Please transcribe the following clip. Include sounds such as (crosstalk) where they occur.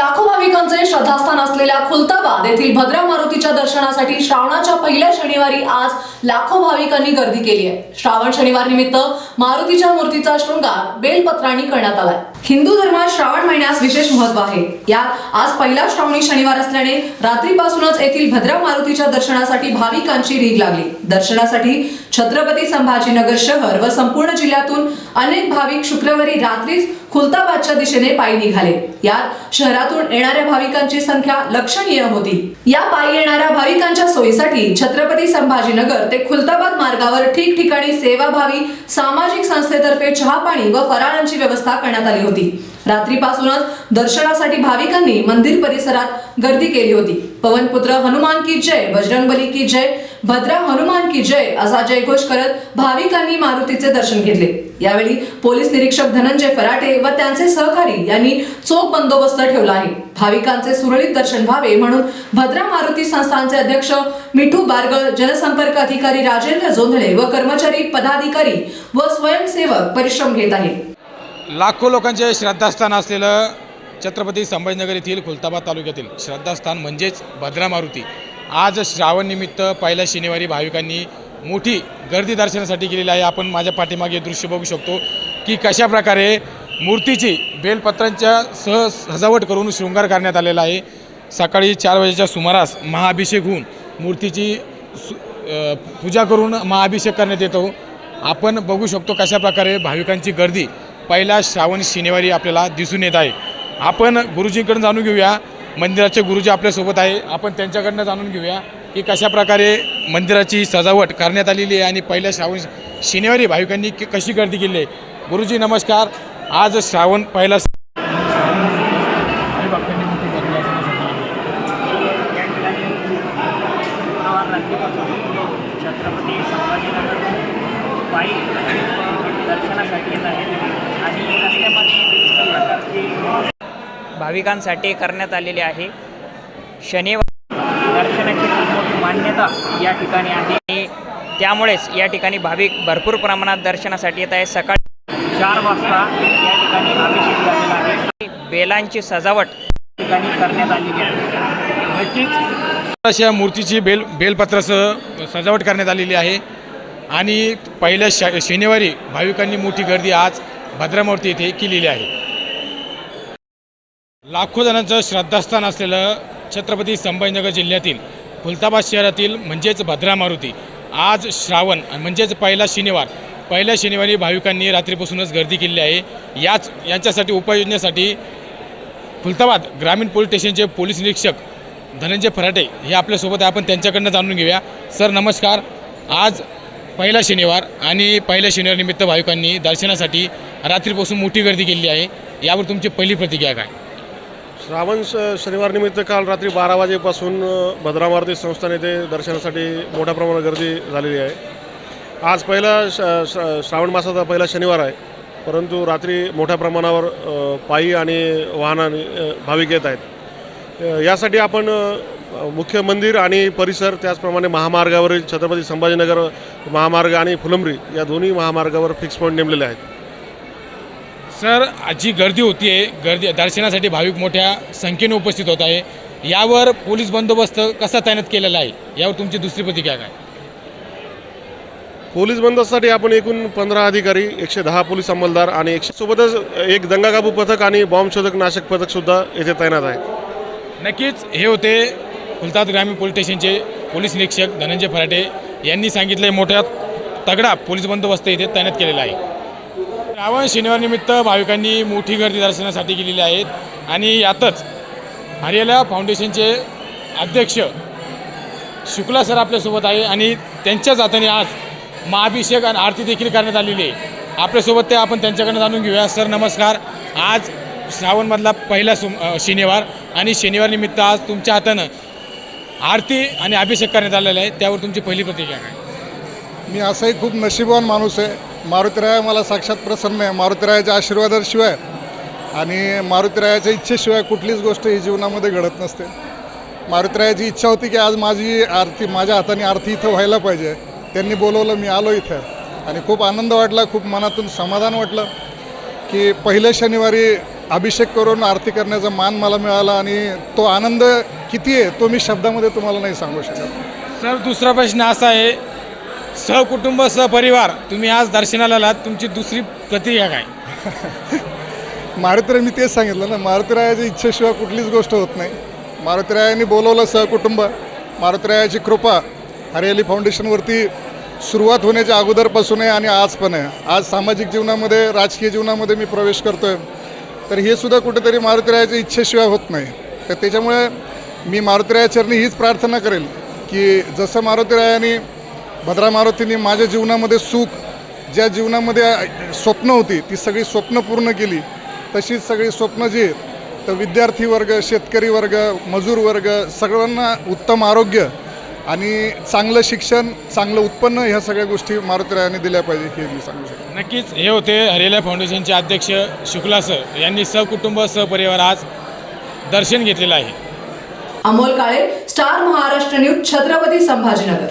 लाखो भाविकांचे श्रद्धास्थान असलेल्या खुलताबाद येथील भद्रा मारुतीच्या दर्शनासाठी श्रावणाच्या पहिल्या शनिवारी आज लाखो भाविकांनी गर्दी केली आहे. श्रावण शनिवार निमित्त मारुतीच्या मूर्तीचा शृंगार बेलपत्रांनी करण्यात आलाय. हिंदू धर्मात श्रावण महिन्यास विशेष महत्त्व आहे. यात आज पहिला श्रावणी शनिवार असल्याने रात्रीपासूनच येथील भद्रा मारुतीच्या दर्शनासाठी भाविकांची रीग लागली. दर्शनासाठी छत्रपती संभाजीनगर शहर व संपूर्ण जिल्ह्यातून अनेक भाविक शुक्रवारी रात्रीच खुलताबादच्या दिशेने पायी निघाले. यात शहरातून येणाऱ्या भाविकांची संख्या लक्षणीय होती. या पायी येणाऱ्या भाविकांच्या सोयीसाठी छत्रपती संभाजीनगर ते खुलताबाद मार्गावर ठिकठिकाणी सेवाभावी सामाजिक संस्थेतर्फे चहा पाणी व फराळांची व्यवस्था करण्यात आली होती. रात्रीपासूनच दर्शनासाठी भाविकांनी मंदिर परिसरात गर्दी केली होती. पवनपुत्र हनुमान की जय बजरंगबली की जय भद्रा हनुमान की जय असा जयघोष करत भाविकांनी मारुतीचे दर्शन घेतले. यावेळी पोलीस निरीक्षक धनंजय फराटे व त्यांचे सहकारी यांनी चोख बंदोबस्त ठेवला आहे. भाविकांचे सुरळीत दर्शन व्हावे म्हणून भद्रा मारुती संस्थानचे अध्यक्ष मिठू बारगळ जनसंपर्क अधिकारी राजेंद्र जोंधळे व कर्मचारी पदाधिकारी व स्वयंसेवक परिश्रम घेत आहेत. लाखो लोकांचे श्रद्धास्थान असलेलं छत्रपती संभाजीनगर येथील खुलताबाद तालुक्यातील श्रद्धास्थान म्हणजेच भद्रा मारुती. आज श्रावणनिमित्त पहिल्या शनिवारी भाविकांनी मोठी गर्दी दर्शनासाठी केलेली आहे. आपण माझ्या पाठीमागे दृश्य बघू शकतो की कशा प्रकारे मूर्तीची बेलपत्रांच्या सह सजावट करून शृंगार करण्यात आलेला आहे. सकाळी चार वाजेच्या सुमारास महाअभिषेक होऊन मूर्तीची सु पूजा करून महाअभिषेक करण्यात येतो. आपण बघू शकतो कशा प्रकारे भाविकांची गर्दी पहिला श्रावण शनिवारी आपल्याला दिसून येत आहे. आपण गुरुजींकडून जाणून घेऊया मंदिराचे गुरुजी आपल्यासोबत आहे. आपण त्यांच्याकडनं जाणून घेऊया की कशा प्रकारे मंदिराची सजावट करण्यात आलेली आहे आणि पहिल्या श्रावण शनिवारी भाविकांनी कशी गर्दी केली आहे. गुरुजी नमस्कार. आज श्रावण पहिला छत्रपती संभाजीनगर दर्शनासाठी येत आहेत. आणि रस्त्यामध्ये विविध प्रकारची भाविकांसाठी करण्यात आलेली आहे. शनिवार दर्शनाची खूप मोठी मान्यता या ठिकाणी आहे. आणि त्यामुळेच या ठिकाणी भाविक भरपूर प्रमाणात दर्शनासाठी येत आहे सकाळी चार वाजता या ठिकाणी अभिषेक झालेला आहे. बेलांची सजावट ठिकाणी करण्यात आलेली आहे. नक्कीच. अशा मूर्तीची बेल बेलपत्रासह सजावट करण्यात आलेली आहे. आणि पहिल्या श शनिवारी भाविकांनी मोठी गर्दी आज भद्रामूर्ती येथे केलेली आहे. लाखो जणांचं श्रद्धास्थान असलेलं छत्रपती संभाजीनगर जिल्ह्यातील खुलताबाद शहरातील म्हणजेच भद्रा मारुती आज श्रावण म्हणजेच पहिला शनिवार पहिल्या शनिवारी भाविकांनी रात्रीपासूनच गर्दी केलेली आहे. याच यांच्यासाठी उपाययोजनेसाठी खुलताबाद ग्रामीण पोलीस स्टेशनचे पोलीस निरीक्षक धनंजय फराटे हे आपल्यासोबत आहे. आपण त्यांच्याकडनं जाणून घेऊया. सर नमस्कार. आज पहिला शनिवार आणि पहिल्या शनिवारनिमित्त भाविकांनी दर्शनासाठी रात्रीपासून मोठी गर्दी केलेली आहे. यावर तुमची पहिली प्रतिक्रिया काय? श्रावण श शनिवारनिमित्त काल रात्री बारा वाजेपासून अ, संस्थान येथे दर्शनासाठी मोठ्या प्रमाणात गर्दी झालेली आहे. आज पहिला श श- श्रावण मासाचा पहिला शनिवार आहे परंतु रात्री मोठ्या प्रमाणावर पायी आणि वाहनाने भाविक येत आहेत. यासाठी आपण मुख्य मंदिर आणि परिसर त्याचप्रमाणे महामार्गावरील छत्रपती संभाजीनगर महामार्ग आणि फुलंब्री या दोन्ही महामार्गावर फिक्स पॉईंट नेमलेले आहेत. सर जी गर्दी होती आहे गर्दी दर्शनासाठी भाविक मोठ्या संख्येने उपस्थित होत आहे. यावर पोलीस बंदोबस्त कसा तैनात केलेला आहे? यावर तुमची दुसरी प्रतिक्रिया काय? पोलीस बंदोबस्तासाठी आपण एकूण पंधरा अधिकारी एकशे दहा पोलीस अंमलदार आणि एकशे सोबतच एक दंगाकाबू पथक आणि बॉम्ब शोधक नाशक पथक सुद्धा येथे तैनात आहे नक्कीच हे होते फुलतात ग्रामीण पोलीस स्टेशनचे पोलीस निरीक्षक धनंजय फराटे यांनी सांगितले मोठ्या तगडा पोलीस बंदोबस्त इथे तैनात केलेला आहे. श्रावण शनिवारनिमित्त भाविकांनी मोठी गर्दी दर्शनासाठी केलेली आहेत आणि यातच हरियाला फाउंडेशनचे अध्यक्ष शुक्ला सर आपल्यासोबत आहे आणि त्यांच्याच हाताने आज महाभिषेक आणि आरती देखील करण्यात आलेली आहे. आपल्यासोबत ते आपण त्यांच्याकडनं जाणून घेऊया. सर नमस्कार. आज श्रावणमधला पहिला सोम शनिवार आणि शनिवारनिमित्त आज तुमच्या हातानं आरती आणि अभिषेक करण्यात आलेला आहे त्यावर तुमची पहिली प्रतिक्रिया काय? मी असाही खूप नशिबवान माणूस आहे. मारुतीराया मला साक्षात प्रसन्न आहे. मारुतीरायाच्या आशीर्वादाशिवाय आणि मारुतीरायाच्या इच्छेशिवाय कुठलीच गोष्ट ही जीवनामध्ये घडत नसते. मारुतीरायाची इच्छा होती की आज माझी आरती माझ्या हाताने आरती इथं व्हायला पाहिजे. त्यांनी बोलवलं मी आलो इथं. आणि खूप आनंद वाटला खूप मनातून समाधान वाटलं की पहिल्या शनिवारी अभिषेक करून आरती करण्याचा मान मला मिळाला आणि तो आनंद किती आहे तो मी शब्दामध्ये तुम्हाला नाही सांगू शकत. सर दुसरा प्रश्न असा आहे सहकुटुंब सहपरिवार तुम्ही आज दर्शनाला आलात तुमची दुसरी प्रतिक्रिया काय? (laughs) मारुतीराय मी तेच सांगितलं ना मारुतीरायाच्या इच्छेशिवाय कुठलीच गोष्ट होत नाही. मारुतीरायांनी बोलवलं सहकुटुंब मारुतीरायाची कृपा हरियाली फाउंडेशनवरती सुरुवात होण्याच्या अगोदरपासून आहे आणि आज पण आहे. आज सामाजिक जीवनामध्ये राजकीय जीवनामध्ये मी प्रवेश करतो आहे तर हे सुद्धा कुठेतरी मारुतीरायाच्या इच्छेशिवाय होत नाही. तर त्याच्यामुळे मी मारुतीरायाचरणी हीच प्रार्थना करेल की जसं मारुतीरायाने भद्रा मारुतींनी माझ्या जीवनामध्ये सुख ज्या जीवनामध्ये स्वप्न होती ती सगळी स्वप्न पूर्ण केली तशीच सगळी स्वप्न जी आहेत तर विद्यार्थी वर्ग शेतकरी वर्ग मजूर वर्ग सगळ्यांना उत्तम आरोग्य आणि चांगलं शिक्षण चांगलं उत्पन्न ह्या सगळ्या गोष्टी मारुतीरायाने दिल्या पाहिजे हे मी सांगू शकतो. नक्कीच. हे होते हरेला फाउंडेशनचे अध्यक्ष शुक्ला सर. यांनी सहकुटुंब सहपरिवार आज दर्शन घेतलेलं आहे. Amol Kale star Maharashtra news Chhatrapati Sambhajinagar.